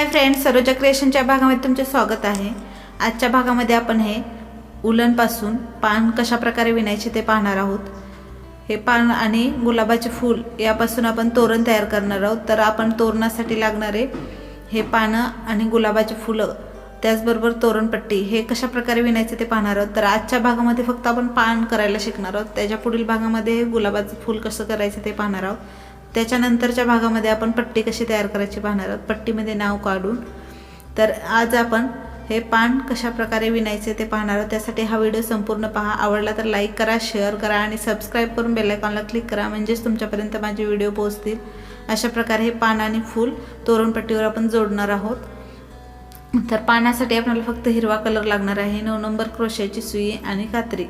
Hi friends Saroja क्रिएशनच्या भागामध्ये तुमचे स्वागत आहे. आजच्या भागामध्ये आपण हे उलनपासून पान कशा प्रकारे विणायचे ते पाहणार आहोत. हे पान आणि गुलाबाचे फूल यापासून आपण तोरण तयार करणार आहोत. तर आपण तोरणासाठी लागणारे हे पानं आणि गुलाबाचे फुलं त्याचबरोबर तोरणपट्टी हे कशा प्रकारे विणायचे ते पाहणार आहोत. तर आजच्या भागामध्ये फक्त आपण पान करायला शिकणार आहोत. त्याच्या पुढील भागामध्ये हे गुलाबाचं फूल कसं करायचं ते पाहणार आहोत. त्याच्यानंतरच्या भागामध्ये आपण पट्टी कशी तयार करायची पाहणार आहोत. पट्टीमध्ये नाव काढून. तर आज आपण हे पान कशा प्रकारे विणायचे ते पाहणार आहोत. त्यासाठी हा व्हिडिओ संपूर्ण पहा. आवडला तर लाईक करा शेअर करा आणि सबस्क्राईब करून बेलायकॉनला क्लिक करा म्हणजेच तुमच्यापर्यंत माझे व्हिडिओ पोहोचतील. अशा प्रकारे हे पान आणि फूल तोरणपट्टीवर आपण जोडणार आहोत. तर पाण्यासाठी आपल्याला फक्त हिरवा कलर लागणार आहे. नऊ नंबर क्रोशाची सुई आणि कात्री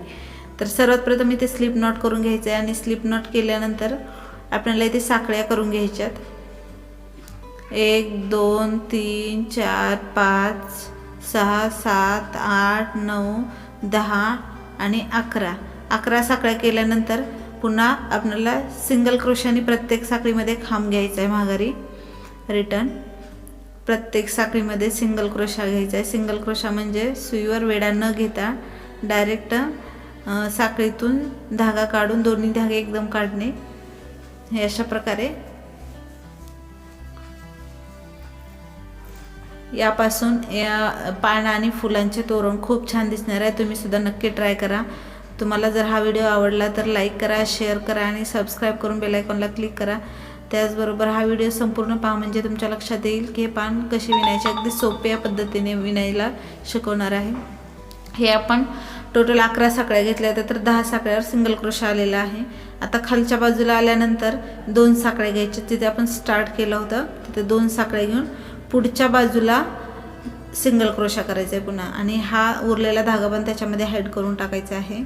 तर सर्वात प्रथम इथे स्लिप नॉट करून घ्यायचं आहे आणि स्लिप नॉट केल्यानंतर आपल्याला इथे साखळ्या करून घ्यायच्यात. एक दोन तीन चार पाच सहा सात आठ नऊ दहा आणि अकरा. अकरा साखळ्या केल्यानंतर पुन्हा आपल्याला सिंगल क्रोशाने प्रत्येक साखळीमध्ये खांब घ्यायचा आहे माघारी. रिटर्न प्रत्येक साखळीमध्ये सिंगल क्रोशा घ्यायचा आहे सिंगल क्रोशा म्हणजे सुईवर वेडा न घेता डायरेक्ट साखळीतून धागा काढून दोन्ही धागे एकदम काढणे. हे अशा प्रकारे. यापासून या पान आणि फुलांचे तोरण खूप छान दिसणार आहे. तुम्ही सुद्धा नक्की ट्राय करा. तुम्हाला जर हा व्हिडिओ आवडला तर लाईक करा शेअर करा आणि सबस्क्राईब करून बेलायकॉनला क्लिक करा. त्याचबरोबर हा व्हिडिओ संपूर्ण पहा म्हणजे तुमच्या लक्षात येईल की हे पान कसे विणायचे अगदी सोप्या पद्धतीने विणायला शिकवणार आहे. हे आपण टोटल अकरा साखळ्या घेतल्या होत्या तर दहा साखळ्यावर सिंगल क्रोशा आलेला आहे. आता खालच्या बाजूला आल्यानंतर दोन साखळ्या घ्यायच्या तिथे आपण स्टार्ट केलं होतं. तिथे दोन साखळ्या घेऊन पुढच्या बाजूला सिंगल क्रोशा करायचा आहे पुन्हा. आणि हा उरलेला धागा पण त्याच्यामध्ये हाईड करून टाकायचा आहे.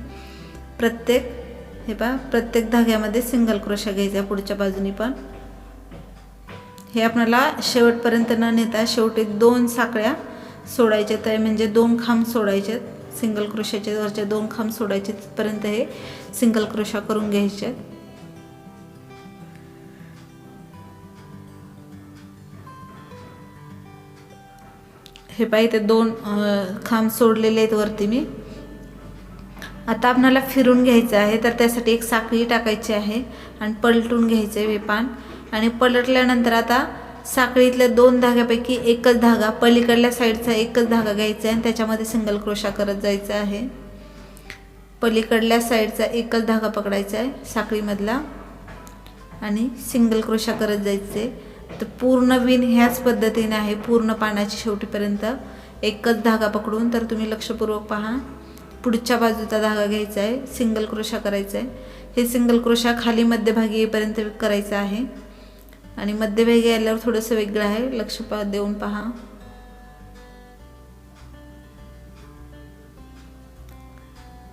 प्रत्येक हे पहा प्रत्येक धाग्यामध्ये सिंगल क्रोशा घ्यायचा पुढच्या बाजूनी पण. हे आपल्याला शेवटपर्यंत न नेता शेवटी दोन साखळ्या सोडायच्या तर म्हणजे दोन खांब सोडायचे सिंगल क्रोशाचे वरचे दोन खांब सोडायचे तिथपर्यंत हे सिंगल क्रोशा करून घ्यायचे. हे पाहि ते दोन खांब सोडलेले आहेत वरती मी. आता आपणाला फिरून घ्यायचं आहे तर त्यासाठी एक साखळी टाकायची आहे आणि पलटून घ्यायचं आहे वेपान. आणि पलटल्यानंतर आता साखळीतल्या दोन धाग्यापैकी एकच धागा पलीकडल्या साईडचा एकच धागा घ्यायचा आहे आणि त्याच्यामध्ये सिंगल क्रोशा करत जायचा आहे. पलीकडल्या साईडचा एकच धागा पकडायचा आहे साखळीमधला. आणि सिंगल क्रोशा करत जायचे तर पूर्ण विण ह्याच पद्धतीने आहे पूर्ण पानाची शेवटीपर्यंत एकच धागा पकडून. तर तुम्ही लक्षपूर्वक पहा पुढच्या बाजूचा धागा घ्यायचा आहे सिंगल क्रोशा करायचा आहे. हे सिंगल क्रोशा खाली मध्यभागी येईपर्यंत करायचं आहे. आणि मध्यभागी आल्यावर थोडंसं वेगळं आहे. लक्ष पा देऊन पहा.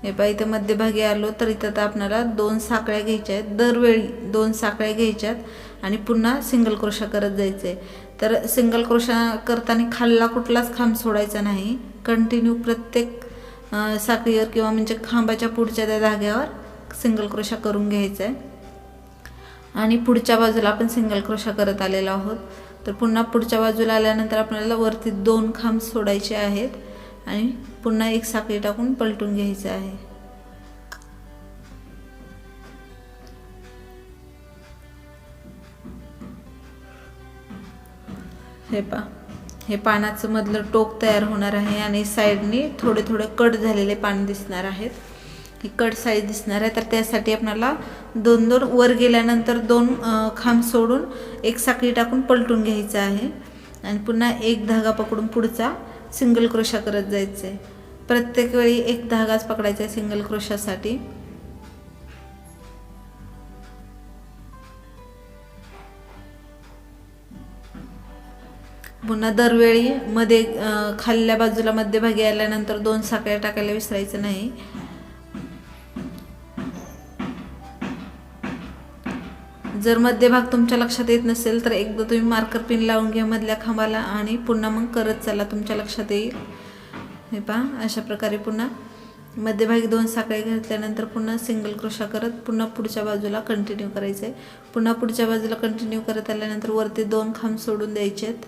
हे पहा इथं मध्यभागी आलो तर इथं आता आपल्याला दोन साखळ्या घ्यायच्या आहेत. दरवेळी दोन साखळ्या घ्यायच्यात आणि पुन्हा सिंगल क्रोशा करत जायचं आहे तर सिंगल क्रोशा करताना खाल्ला कुठलाच खांब सोडायचा नाही. कंटिन्यू प्रत्येक साखळीवर किंवा म्हणजे खांबाच्या पुढच्या त्या धाग्यावर सिंगल क्रोशा करून घ्यायचा आहे आणि पुढच्या बाजूला आपण सिंगल क्रोशा करत आलेलो आहोत. तर पुन्हा पुढच्या बाजूला आल्यानंतर आपल्याला वरती दोन खांब सोडायचे आहेत आणि पुन्हा एक साखळी टाकून पलटून घ्यायचं आहे. हे पा हे पानाचं मधलं टोक तयार होणार आहे आणि साईडनी थोडे थोडे कट झालेले पान दिसणार आहेत. ही कट साईज दिसणार आहे तर त्यासाठी आपल्याला दोन दोन वर गेल्यानंतर दोन खांब सोडून एक साखळी टाकून पलटून घ्यायचं आहे. आणि पुन्हा एक धागा पकडून पुढचा सिंगल क्रोशा करत जायचं आहे. प्रत्येक वेळी एक धागाच पकडायचा आहे सिंगल क्रोशासाठी. पुन्हा दरवेळी मध्ये खाल्ल्या बाजूला मध्यभागी आल्यानंतर दोन साखळ्या टाकायला विसरायचं नाही. जर मध्यभाग तुमच्या लक्षात येत नसेल तर एकदा तुम्ही मार्कर पिन लावून घ्या मधल्या खांबाला आणि पुन्हा मग करत चला तुमच्या लक्षात येईल. हे पहा अशा प्रकारे पुन्हा मध्यभागी दोन साखळी घातल्यानंतर पुन्हा सिंगल क्रोशा करत पुन्हा पुढच्या बाजूला कंटिन्यू करायचं आहे पुन्हा पुढच्या बाजूला कंटिन्यू करत आल्यानंतर वरती दोन खांब सोडून द्यायचे आहेत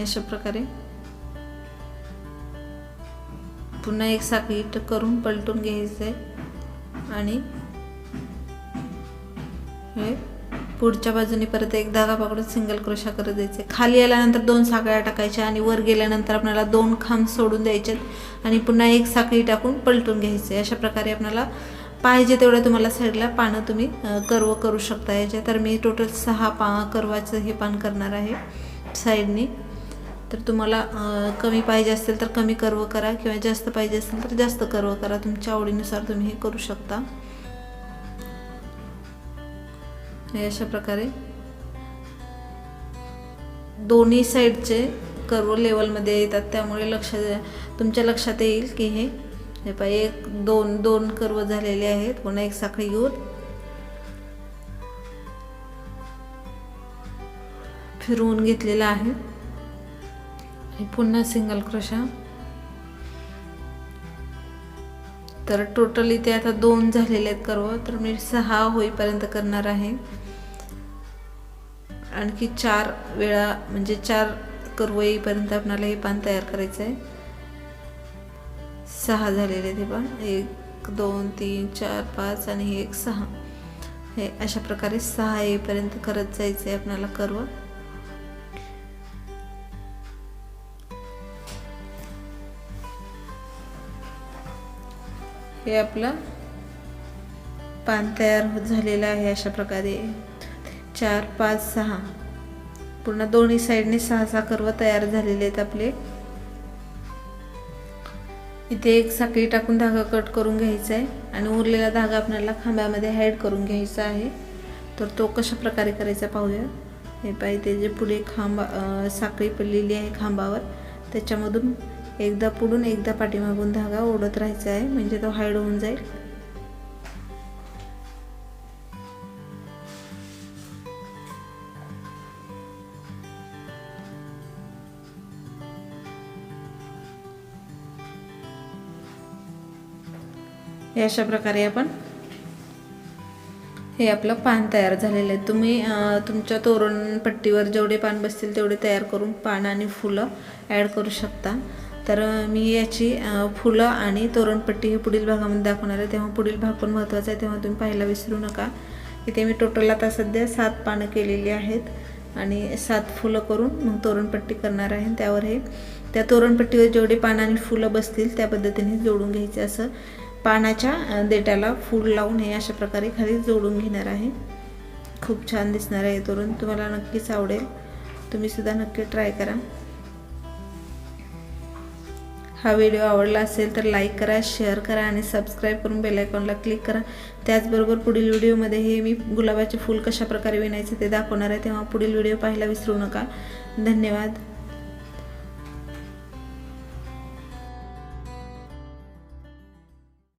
अशा प्रकारे. पुन्हा एक साखळी करून पलटून घ्यायचं आहे आणि हे पुढच्या बाजूने परत एक धागा पकडून सिंगल क्रोशा करत द्यायचे खाली आल्यानंतर दोन साखळ्या टाकायच्या आणि वर गेल्यानंतर आपल्याला दोन खांब सोडून द्यायचे आणि पुन्हा एक साखळी टाकून पलटून घ्यायचे अशा प्रकारे आपल्याला पाहिजे तेवढं तुम्हाला साईडला पानं तुम्ही कर्व करू शकता. याच्या तर मी टोटल सहा पा कर्वाचं हे पान करणार आहे. साईडनी. तर तुम्हाला कमी पाहिजे असेल तर कमी कर्व करा किंवा जास्त पाहिजे असेल तर जास्त कर्व करा. तुमच्या आवडीनुसार तुम्ही हे करू शकता. हे अशा प्रकारे. दोन्ही साईडचे कर्व लेवलमध्ये येतात. त्यामुळे लक्ष तुमच्या लक्षात येईल की हे हे पाय एक दोन दोन कर्व झालेले आहेत. पुन्हा एक साखळी घेऊन. फिरवून घेतलेला आहे. आणि पुन्हा सिंगल क्रोशा तर टोटल इथे आता दोन झालेले आहेत कर्व तर मी सहा होईपर्यंत करणार आहे. आणखी चार वेळा म्हणजे चार कर्व येईपर्यंत आपल्याला हे पान तयार करायचं आहे सहा झालेले आहेत ते पान एक दोन तीन चार पाच आणि एक सहा. हे अशा प्रकारे सहा येईपर्यंत करत जायचं आहे आपल्याला कर्व. हे आपलं पान तयार होत झालेलं आहे अशा प्रकारे. चार पाच सहा. पूर्ण दोन्ही साईडने सहा सहा कर्व तयार झालेले आहेत आपले. इथे एक साखळी टाकून धागा कट करून घ्यायचा आहे आणि उरलेला धागा आपल्याला खांब्यामध्ये हॅड करून घ्यायचा आहे. तर तो कशा प्रकारे करायचा पाहूया. हे पाहिजे जे पुढे खांब साखळी पडलेली आहे खांबावर त्याच्यामधून एकदा पुढून एकदा पाठीमागून धागा ओढत राहायचा आहे म्हणजे तो हाईड होऊन जाईल. अशा प्रकारे आपण हे आपलं पान तयार झालेलं आहे. तुम्ही अं, तुमच्या तोरण पट्टीवर जेवढे पान बसतील तेवढे तयार करून पान आणि फुलं ॲड करू शकता. तर मी याची फुलं आणि तोरणपट्टी हे पुढील भागामध्ये दाखवणार आहे. तेव्हा पुढील भाग पण महत्त्वाचा आहे. तेव्हा तुम्ही पाहायला विसरू नका. इथे मी टोटल आता सध्या सात पानं केलेली आहेत आणि सात फुलं करून मग तोरणपट्टी करणार आहे. त्यावर हे त्या तोरणपट्टीवर जेवढे पानं आणि फुलं बसतील त्या पद्धतीने जोडून घ्यायचे असं पानाच्या देटाला देठाला फूल लावून हे अशा प्रकारे खाली जोडून घेणार आहे. खूप छान दिसणार आहे हे तोरण. तुम्हाला नक्कीच आवडेल. तुम्ही सुद्धा नक्की ट्राय करा. हा व्हिडिओ आवडला असेल तर लाईक करा शेअर करा आणि सबस्क्राईब करून बेलायकॉनला क्लिक करा. त्याचबरोबर पुढील व्हिडिओमध्ये हे मी गुलाबाचे फूल कशा प्रकारे विणायचे ते दाखवणार आहे तेव्हा पुढील व्हिडिओ पाहायला विसरू नका. धन्यवाद.